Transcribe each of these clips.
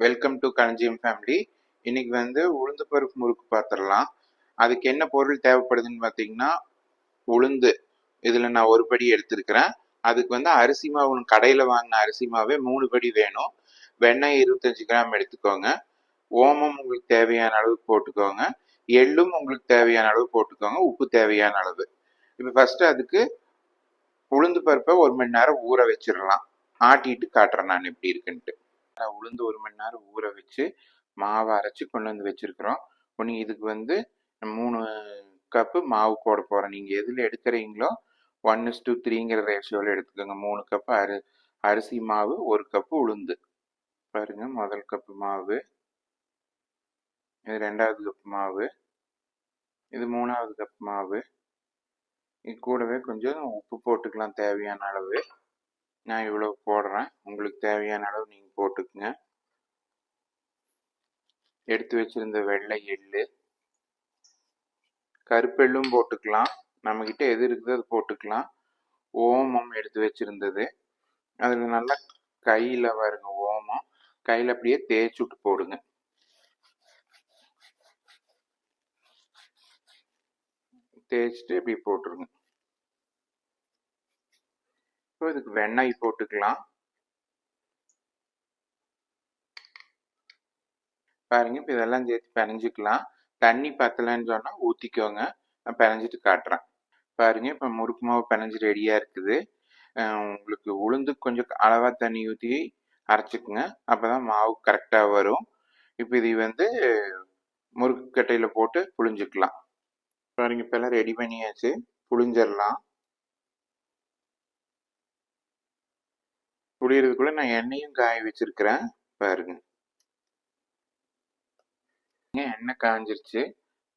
Welcome to கனஞ்சியம் family இன்னைக்கு வந்து உளுந்து பருப்பு முறுக்கு பார்த்துடலாம் அதுக்கு என்ன பொருள் தேவைப்படுதுன்னு பார்த்தீங்கன்னா உளுந்து. இதில் நான் ஒரு படி எடுத்திருக்கிறேன். அதுக்கு வந்து அரிசி மாவு கடையில் வாங்கின அரிசி மாவே மூணு படி வேணும். வெண்ணெய் இருபத்தஞ்சி கிராம் எடுத்துக்கோங்க. ஓமம் உங்களுக்கு தேவையான அளவு போட்டுக்கோங்க. எள்ளும் உங்களுக்கு தேவையான அளவு போட்டுக்கோங்க. உப்பு தேவையான அளவு. இப்போ ஃபஸ்ட்டு அதுக்கு உளுந்து பருப்பை ஒரு மணி நேரம் ஊற வச்சிடலாம். ஆட்டிட்டு காட்டுறேன் நான் எப்படி இருக்குன்ட்டு. நான் உளுந்து ஒரு மணி நேரம் ஊற வச்சு மாவை அரைச்சி கொண்டு வந்து வச்சுருக்குறோம். ஒன்று இதுக்கு வந்து மூணு கப்பு மாவு போட போகிறேன் நீங்கள் எதில் எடுக்கிறீங்களோ ஒன் இஸ் டூ த்ரீங்கிற ரேஷியோவில் எடுத்துக்கோங்க. மூணு கப்பு அரி அரிசி மாவு ஒரு கப்பு உளுந்து. பாருங்க முதல் கப்பு மாவு. இது ரெண்டாவது கப்பு மாவு. இது மூணாவது கப் மாவு. இது கூடவே கொஞ்சம் உப்பு போட்டுக்கலாம் தேவையான அளவு. நான் இவ்வளோ போடுறேன். உங்களுக்கு தேவையான அளவு நீங்கள் போட்டுக்குங்க. எடுத்து வச்சிருந்த வெள்ளை எள்ளு. கருப்பெள்ளும் போட்டுக்கலாம். நம்மக்கிட்ட எது இருக்குதோ அது போட்டுக்கலாம். ஓமம் எடுத்து வச்சிருந்தது. அதில் நல்லா கையில் வருங்க ஓமம். கையில் அப்படியே தேய்ச்சி விட்டு போடுங்க. தேய்ச்சிட்டு இப்படி போட்டுருங்க. ஸோ இதுக்கு வெண்ணெய் போட்டுக்கலாம். பாருங்க இப்போ இதெல்லாம் சேர்த்து பிணைஞ்சிக்கலாம் தண்ணி பத்தலைன்னு சொன்னால் ஊற்றிக்கோங்க நான் பிணைஞ்சிட்டு காட்டுறேன். பாருங்க இப்போ முறுக்கு மாவு பிணைஞ்சு ரெடியாக இருக்குது. உங்களுக்கு உளுந்து கொஞ்சம் அளவாக தண்ணி ஊற்றி அரைச்சிக்குங்க. அப்போ தான் மாவு கரெக்டாக வரும். இப்போ இதை வந்து முறுக்கு கட்டையில் போட்டு புழிஞ்சிக்கலாம். பாருங்க இப்போ எல்லாம் ரெடி பண்ணியாச்சு. புழிஞ்சிடலாம். புளியறதுக்குள்ள நான் எண்ணெயும் காய வச்சிருக்கிறேன். பாருங்க. எண்ணெய் காஞ்சிருச்சு.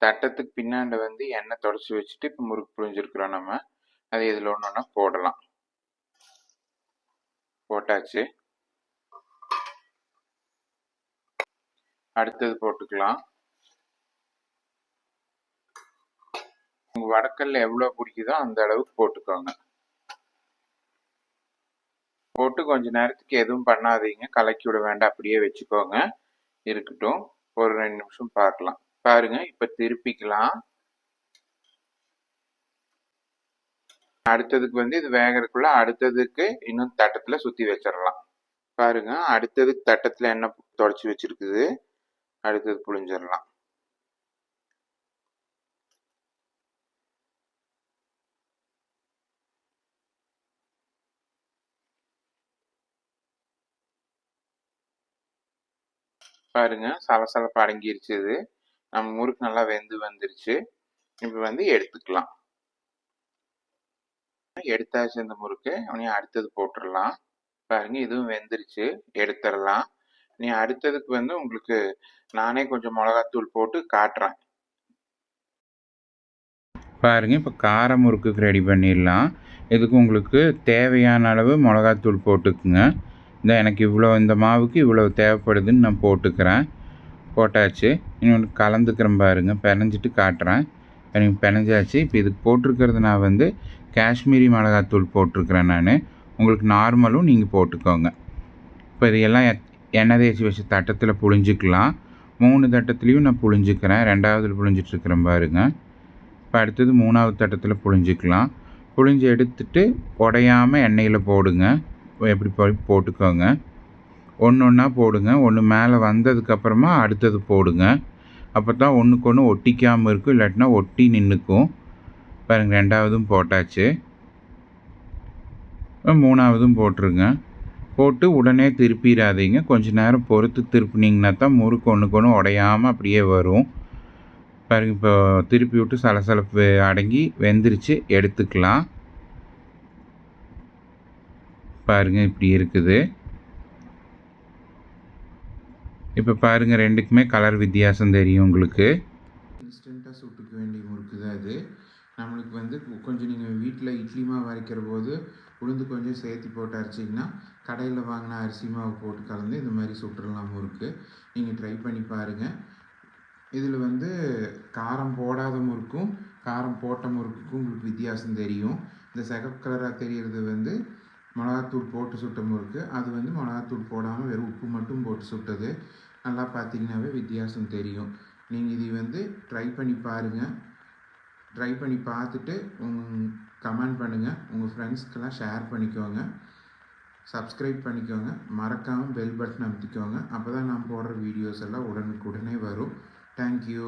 தட்டத்துக்கு பின்னாண்ட வந்து எண்ணெய் தொடச்சி வச்சுட்டு இப்போ முறுக்கு புழிஞ்சிருக்கிறோம் நம்ம. அதை இதில் ஒன்று ஒன்றா போடலாம். போட்டாச்சு. அடுத்தது போட்டுக்கலாம். உங்கள் வடக்கல்ல எவ்வளோ பிடிக்குதோ அந்த அளவுக்கு போட்டுக்கோங்க. போட்டு கொஞ்ச நேரத்துக்கு எதுவும் பண்ணாதீங்க. கலக்கி விட வேண்டாம். அப்படியே வச்சுக்கோங்க. இருக்கட்டும். ஒரு ரெண்டு நிமிஷம் பார்க்கலாம். பாருங்க. இப்ப திருப்பிக்கலாம். அடுத்ததுக்கு வந்து இது வேகறதுக்குள்ள அடுத்ததுக்கு இன்னும் தட்டத்துல சுத்தி வச்சிடலாம். பாருங்க. அடுத்ததுக்கு தட்டத்துல என்ன தொடச்சி வச்சிருக்குது? அடுத்தது புழிஞ்சிடலாம். பாருங்க சலசலப்பு அடங்கிருச்சு இது. நம்ம முறுக்கு நல்லா வெந்து வந்துருச்சு. இப்போ வந்து எடுத்துக்கலாம். எடுத்தாச்சு இந்த முறுக்கு. நீ அடுத்தது போட்டுடலாம். பாருங்க இதுவும் வெந்துருச்சு. எடுத்துடலாம். நீ அடுத்ததுக்கு வந்து உங்களுக்கு நானே கொஞ்சம் மிளகாத்தூள் போட்டு காட்டுறேன். பாருங்க இப்போ கார முறுக்குக்கு ரெடி பண்ணிடலாம். இதுக்கு உங்களுக்கு தேவையான அளவு மிளகாத்தூள் போட்டுக்குங்க. இந்த எனக்கு இவ்வளோ இந்த மாவுக்கு இவ்வளோ தேவைப்படுதுன்னு நான் போட்டுக்கிறேன். போட்டாச்சு. இன்னொன்று கலந்துக்கிறேன் பாருங்கள் பிணைஞ்சிட்டு காட்டுறேன். எனக்கு பிணைஞ்சாச்சு இப்போ இதுக்கு போட்டிருக்கிறது நான் வந்து காஷ்மீரி மிளகாத்தூள் போட்டிருக்கிறேன் நான். உங்களுக்கு நார்மலும் நீங்கள் போட்டுக்கோங்க. இப்போ இதையெல்லாம் எண்ணெய் தேய்ச்சி வச்சு தட்டத்தில் புழிஞ்சிக்கலாம். மூணு தட்டத்துலேயும் நான் புழிஞ்சிக்கிறேன். ரெண்டாவது புழிஞ்சிட்ருக்கிறேன் பாருங்கள் இப்போ அடுத்தது மூணாவது தட்டத்தில் புழிஞ்சிக்கலாம். புழிஞ்சு எடுத்துட்டு உடையாமல் எண்ணெயில் போடுங்க. எப்படி போட்டுக்கோங்க. ஒன்று ஒன்றா போடுங்க. ஒன்று மேலே வந்ததுக்கப்புறமா அடுத்தது போடுங்க. அப்போ தான் ஒன்றுக்கு ஒன்று ஒட்டிக்காமல் இருக்கும். இல்லாட்டினா ஒட்டி நின்றுக்கும் பாருங்கள் ரெண்டாவதும் போட்டாச்சு. மூணாவதும் போட்டுருங்க. போட்டு உடனே திருப்பிடாதீங்க. கொஞ்ச நேரம் பொறுத்து திருப்பினீங்கன்னா தான் முறுக்கு ஒன்றுக்கு ஒன்று உடையாமல் அப்படியே வரும். பாருங்கள் இப்போ திருப்பி விட்டு சலசலப்பு அடங்கி வெந்துருச்சு. எடுத்துக்கலாம். பாருங்கள் இப்படி இருக்குது. இப்போ பாருங்கள் ரெண்டுக்குமே கலர் வித்தியாசம் தெரியும் உங்களுக்கு. இன்ஸ்டண்ட்டாக சுட்டுக்க வேண்டிய முறுக்கு தான் அது. நம்மளுக்கு வந்து கொஞ்சம் நீங்கள் வீட்டில் இட்லி மாவு அரைக்கிற போது உளுந்து கொஞ்சம் சேர்த்து போட்டு அரைச்சிங்கன்னா கடையில் வாங்கின அரிசி மாவு போட்டு கலந்து இந்த மாதிரி சுட்டுடலாம் முறுக்கு. நீங்கள் ட்ரை பண்ணி பாருங்கள் இதில் வந்து காரம் போடாத முறுக்கும் காரம் போட்ட முறுக்குக்கும் உங்களுக்கு வித்தியாசம் தெரியும். இந்த சிகப்பு கலராக தெரிகிறது வந்து மிளகாத்தூள் போட்டு சுட்ட முறுக்கு. அது வந்து மிளகாத்தூள் போடாமல் வெறும் உப்பு மட்டும் போட்டு சுட்டது. நல்லா பார்த்தீங்கன்னாவே வித்தியாசம் தெரியும். நீங்கள் இது வந்து ட்ரை பண்ணி பாருங்கள் ட்ரை பண்ணி பார்த்துட்டு உங்க கமெண்ட் பண்ணுங்கள் உங்கள் ஃப்ரெண்ட்ஸ்க்கெல்லாம் ஷேர் பண்ணிக்கோங்க. சப்ஸ்கிரைப் பண்ணிக்கோங்க. மறக்காமல் பெல் பட்டன் அமுத்திக்கோங்க. அப்போ தான் நான் போடுற வீடியோஸ் எல்லாம் உடனுக்குடனே வரும். தேங்க்யூ